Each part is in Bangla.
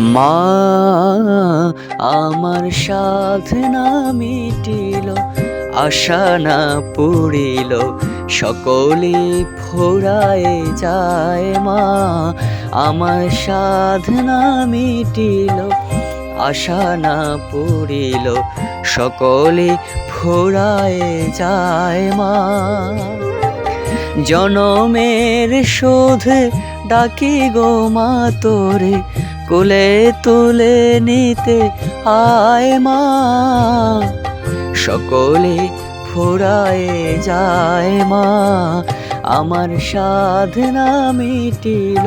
মা, আমার সাধনা মিটিল, আশা না পুরিল সকলে ফোরায় যায় মা, আমার সাধনা মিটিল, আশা না পুরিল সকলে ফোরায় যায় মা। জনমের শোধ ডাকি গো মা তোরে কোলে তুলে নিতে আয় মা। সকলে ফুরায় যায় মা। আমার সাধনা মিটিল,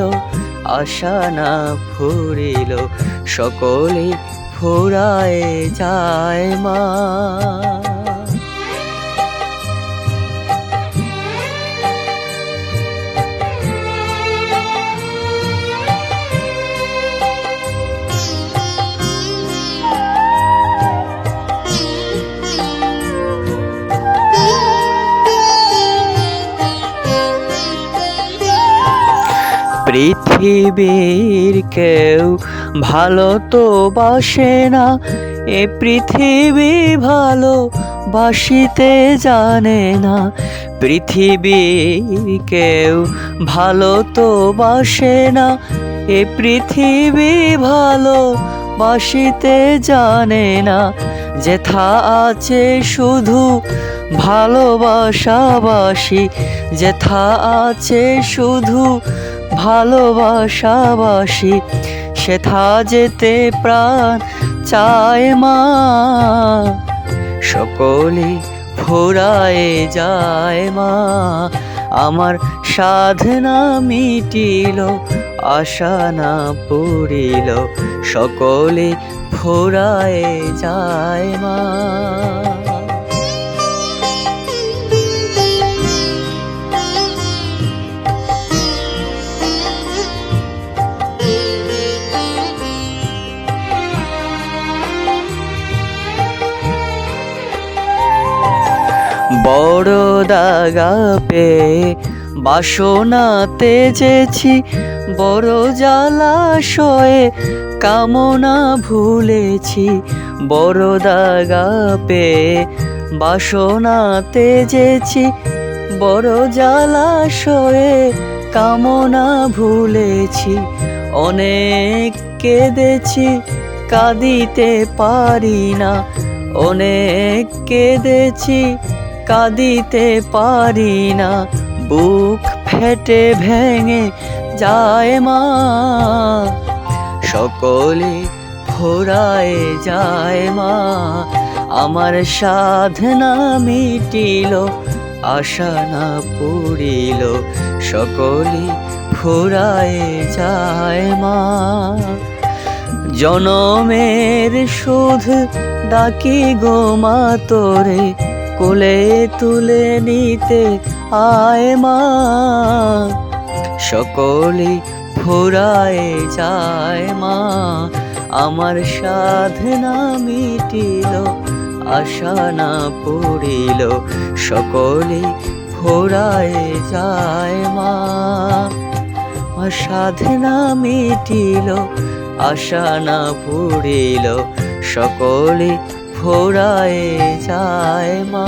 আশা না ফুরিল, সকলে ফুরায় যায় মা। পৃথিবীর কেউ ভালো তো বাসে না। এ পৃথিবী ভালো বাসিতে জানে না। পৃথিবীর কেউ ভালো তো বাসে না। এ পৃথিবী ভালো বাসিতে জানে না। যেথা আছে শুধু ভালোবাসাবাসি, যেথা আছে শুধু ভালোবাসাবাসি সেথা যেতে প্রাণ চায় মা। সকলে ফোরায় যায় মা। আমার সাধনা মিটিল, আশা না পড়িল সকলে ফোরায় যায় মা। বড় দাগা পেয়ে বাসনা তেজেছি বড় জ্বালাশয়ে কামনা ভুলেছি, বড় দাগা পেয়ে বাসনা তেজেছি বড় জ্বালাশয়ে কামনা ভুলেছি, অনেক কেঁদেছি, কাঁদিতে পারি না, অনেক কেঁদেছি। কাঁদিতে পারি না। বুক ফেটে ভেঙে যায় মা। সকলে ফোরায় যায় মা। আমার সাধনা মিটিল, আশা না পুরিল সকলে ফোরায় যায় মা। জনমের শোধ ডাকি গো মা তোরে। কোলে তুলে নিতে আয় মা। সকলে ফোরায় যায় মা। আমার সাধনা মিটিল, আশা না পড়িল সকলে ফোরায় যায় মা। সাধনা মিটিল, আশা না পড়িল সকলে ফোরায় যায় মা।